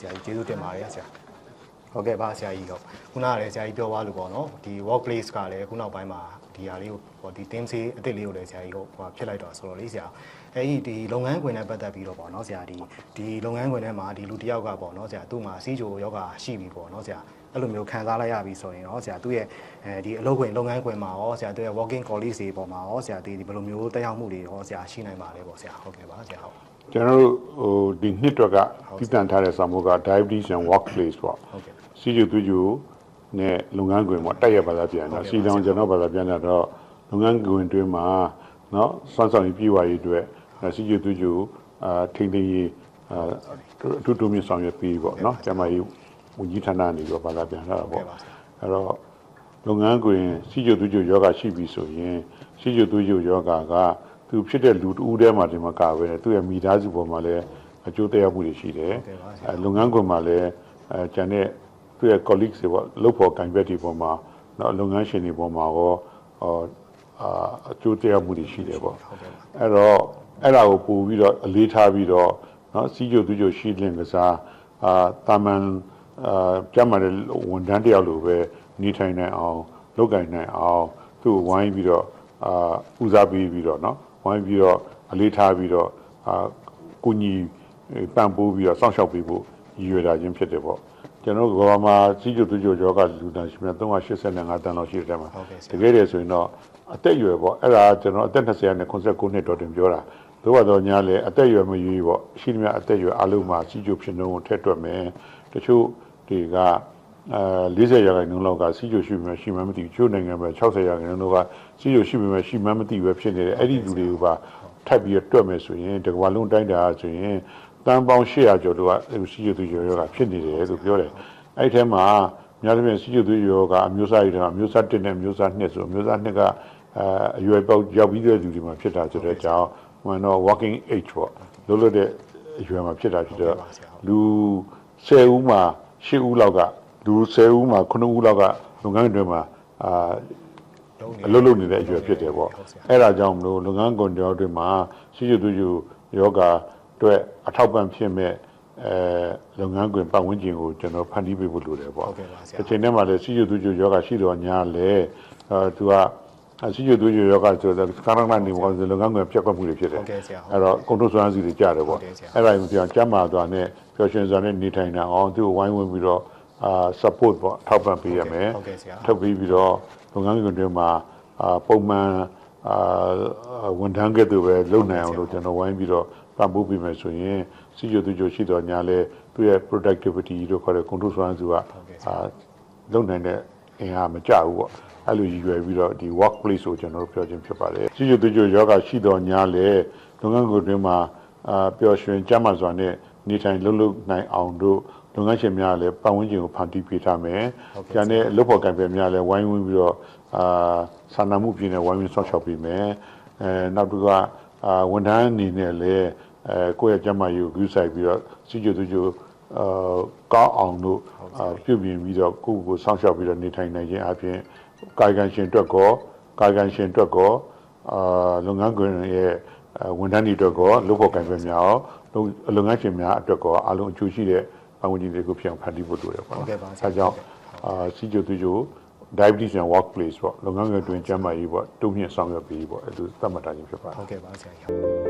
ဆရာကြီးကျေးဇူးတင်ပါတယ်ဆရာဟုတ်ကဲ့ပါဆရာကြီးဟုတ်ခုနကလည်းဆရာကြီးပြောသွားလို့ပေါ့နော်ဒီ workplace ကလည်းခုနောက်ပိုင်းမှာဒီဟာလေးကိုဟိုဒီ team စီအစ်စ်လေးကိုလည်းဆရာကြီးဟိုဟိုဖြစ်လိုက်တော့ဆိုတော့လေဆရာအဲဒီဒီလုပ်ငန်းခွင်နဲ့ပတ်သက်ပြီးတော့ပေါ့နော်ဆရာဒီဒီလုပ်ငန်းခွင်ထဲမှာဒီလူတစ်ယောက်ကပေါ့နော်ဆရာသူ့မှာစီးချိုယောဂရှိပြီပေါ့နော်ဆရာအဲ့လိုမျိုးခံစားလိုက်ရပြီဆိုရင်တော့ဆရာသူ့ရဲ့အဲဒီအလုပ်ခွင်လုပ်ငန်းခွင်မှာရောဆရာသူ့ရဲ့ working colleagues တွေပေါ်မှာရောဆရာဒီဘယ်လိုမျိုးတက်ရောက်မှုတွေရောဆရာရှိနိုင်ပါလဲပေါ့ဆရာဟုတ်ကဲ့ပါဆရာဟုတ် ကျွန်တော်တို့ဟိုဒီနှစ်တော့ကတည်တံ့ထားတဲ့စာမိုးက diabetes and workplace ပေါ့ ဟုတ်ကဲ့ စီကျူသူကျူနဲ့လုပ်ငန်းခွင်ပေါ့တက်ရပါလားပြန်တော့စီတောင်ကျွန်တော်ဘာသာပြန်တော့လုပ်ငန်းခွင်တွင်းမှာเนาะစွမ်းဆောင်ရည်ပြည့်ဝရေးအတွက်စီကျူသူကျူအာထိမ့်သိမ်းရေးအာအတူတူမြဆောင်ရွက်ပြီးပေါ့เนาะကျမကြီးဝန်ကြီးဌာနနေပြီးတော့ဘာသာပြန်တာပေါ့အဲ့တော့လုပ်ငန်းခွင်စီကျူသူကျူယောဂရှိပြီဆိုရင်စီကျူသူကျူယောဂက သူဖြစ်တဲ့လူတဦးတည်းမှာဒီမှာကာပဲသူ့ရဲ့မိသားစုပေါ်မှာလည်းအကျိုးသက်ရောက်မှုတွေရှိတယ်အဲလုပ်ငန်းခွင်မှာလည်းအဲကျန်တဲ့သူရဲ့ colleagues တွေပေါ့လုပ်ဖို့ကံပြက်တွေပေါ်မှာနော်လုပ်ငန်းရှင်တွေပေါ်မှာရောဟောအာအကျိုးတရားမှုတွေရှိတယ်ပေါ့အဲ့တော့အဲ့ဒါကိုပို့ပြီးတော့အလေးထားပြီးတော့နော်စီးကြိုသူကြိုရှိလင်ကစားအာတာမန်အာကြမ်းမာတဲ့ဝန်ထမ်းတယောက်လိုပဲနေထိုင်နိုင်အောင်လုပ်ကင်နိုင်အောင်သူ့ကိုဝိုင်းပြီးတော့အာဦးစားပေးပြီးတော့နော် ဝိုင်းပြီးတော့အလေးထားပြီးတော့အာကိုညီပံ့ပိုးပြီးတော့စောင့်ရှောက်ပေးဖို့ရည်ရွယ်တာချင်းဖြစ်တယ်ပေါ့ကျွန်တော်ကဘာမှာစီးကျူသူကျူယောဂလူနာရှင်များ385တန်းလောက်ရှိတဲ့မှာဟုတ်ကဲ့ဆရာတကယ်တည်းဆိုရင်တော့အသက်အရွယ်ပေါ့အဲ့ဒါကျွန်တော်အသက်20နဲ့89နှစ်တော်တင်ပြောတာသို့တော့ညာလေအသက်အရွယ်မရွေးပေါ့ရှိသမျှအသက်အရွယ်အလုံးမှာစီးကျူဖြစ်နှုန်းကိုထည့်တွက်မယ်တချို့တွေက အဲ40ရာခိုင်နှုန်းလောက်ကစီးကျူရှိမှရှိမှမသိဘူးချို့နိုင်ငံပဲ60ရာခိုင်နှုန်းလောက်ကစီးကျူရှိမှရှိမှမသိပဲဖြစ်နေတယ်အဲ့ဒီလူတွေကိုပါထပ်ပြီးတော့တွက်မယ်ဆိုရင်တကမ္ဘာလုံးတိုင်းတာဆိုရင်တန်ပေါင်း800ကျော်တို့ကစီးကျူသူကျော်ရောကဖြစ်နေတယ်လို့ပြောတယ်အဲ့ဒီထဲမှာများသဖြင့်စီးကျူသူရောကအမျိုးသားတွေကအမျိုးသား1နဲ့အမျိုးသား2ဆိုအမျိုးသား2ကအဲအရွယ်ပေါက်ရောက်ပြီးတဲ့လူတွေမှာဖြစ်တာဆိုတဲ့အကြောင်းဟိုတော့ working age ပေါ့လို့လို့တဲ့အရွယ်မှာဖြစ်တာဖြစ်တော့လူ10ဦးမှာ10ဦးလောက်က လူ10ဦးမှာ9ဦးလောက်ကလုပ်ငန်းတွေမှာအာအလုပ်လုပ်နေတဲ့အရွယ်ဖြစ်တယ်ပေါ့အဲ့ဒါကြောင့်မလို့လုပ်ငန်းကွန်တော်တွေမှာရှိရှိသူယူယောဂအတွက်အထောက်ပံ့ဖြစ်မဲ့အဲလုပ်ငန်းခွင်ပတ်ဝန်းကျင်ကိုကျွန်တော်ဖန်တီးပေးဖို့လိုတယ်ပေါ့ဟုတ်ကဲ့ပါဆရာတစ်ချိန်တည်းမှာလည်းရှိရှိသူယူယောဂရှိတော့ညာလေအဲသူကရှိရှိသူယူယောဂဆိုတော့ကာရဏနေပေါ့လုပ်ငန်းခွင်ပြတ်ကွက်မှုတွေဖြစ်တယ်ဟုတ်ကဲ့ဆရာအဲ့တော့ကွန်ထရိုးစွမ်းစီတွေကြတယ်ပေါ့ဟုတ်ကဲ့ဆရာအဲ့ဒါကိုပြောင်းကျမ်းမာသွားနဲ့ပျော်ရွှင်စွာနဲ့နေထိုင်နိုင်အောင်သူ့ကိုဝိုင်းဝန်းပြီးတော့ အာ support ပေါ့ထောက်ပံ့ပေးရမယ်ဟုတ်ကဲ့ဆရာ ထုတ်ပြီးပြီးတော့လုပ်ငန်းခွင်တွေမှာအာပုံမှန်အာဝန်ထမ်းကဲ့သို့ပဲလုပ်နိုင်အောင်လို့ကျွန်တော်ဝိုင်းပြီးတော့ပံ့ပိုးပေးမယ်ဆိုရင်စီကျိုသူကျိုရှိတော့ညာလဲသူရဲ့ productivity တို့ခေါ်တဲ့ control စွမ်းစုကအာလုပ်နိုင်တဲ့အင်အားမကျဘူးပေါ့အဲ့လိုရည်ရွယ်ပြီးတော့ဒီ workplace ကိုကျွန်တော်တို့ပြောခြင်းဖြစ်ပါတယ်စီကျိုသူကျိုယောဂရှိတော့ညာလဲလုပ်ငန်းခွင်တွေမှာအာပျော်ရွှင်ကြမ်းမာစွာနဲ့နေထိုင်လုပ်လုပ်နိုင်အောင်တို့ လုပ်ငန်းရှင်များလည်းပတ်ဝန်းကျင်ကိုဖန်တီးပေးထားမယ်။ကျန်တဲ့လုပ်ဖို့ကံပြများလည်းဝိုင်းဝန်းပြီးတော့အာစာနာမှုပြည့်နဲ့ဝိုင်းဝန်းဆောက်ရှောက်ပေးမယ်။အဲနောက်တစ်ခုကအာဝန်ထမ်းအနေနဲ့လည်းအဲကိုယ့်ရဲ့ကျန်းမာရေးကိုဂရုစိုက်ပြီးတော့စီကျူသူကျူအာကောင်းအောင်လို့အာပြုပြင်ပြီးတော့ကိုယ့်ကိုယ်ဆောက်ရှောက်ပြီးတော့နေထိုင်နိုင်ခြင်းအပြင်ကာယကံရှင်အတွက်ကောကာယကံရှင်အတွက်ကောအာလုပ်ငန်းခွင်ရဲ့အဲဝန်ထမ်းတွေအတွက်ကောလုပ်ဖို့ကံပြများရောလုပ်လုပ်ငန်းရှင်များအတွက်ကောအလုံးအကျိုးရှိတဲ့ ပတ်ဝန်းကျင်တွေကိုဖြစ်အောင်ဖန်တီးဖို့လိုတယ်ပေါ့ဟုတ်ကဲ့ပါအဲကြောင့်အာစီဂျိုသူဂျို diabetes and workplace ပေါ့လုပ်ငန်းခွင်တွင်ကျန်းမာရေးပေါ့တုံ့ပြန်ဆောင်ရွက်ပြီးပေါ့အဲဒါသတ်မှတ်တာချင်းဖြစ်ပါတယ်ဟုတ်ကဲ့ပါဆရာကြီး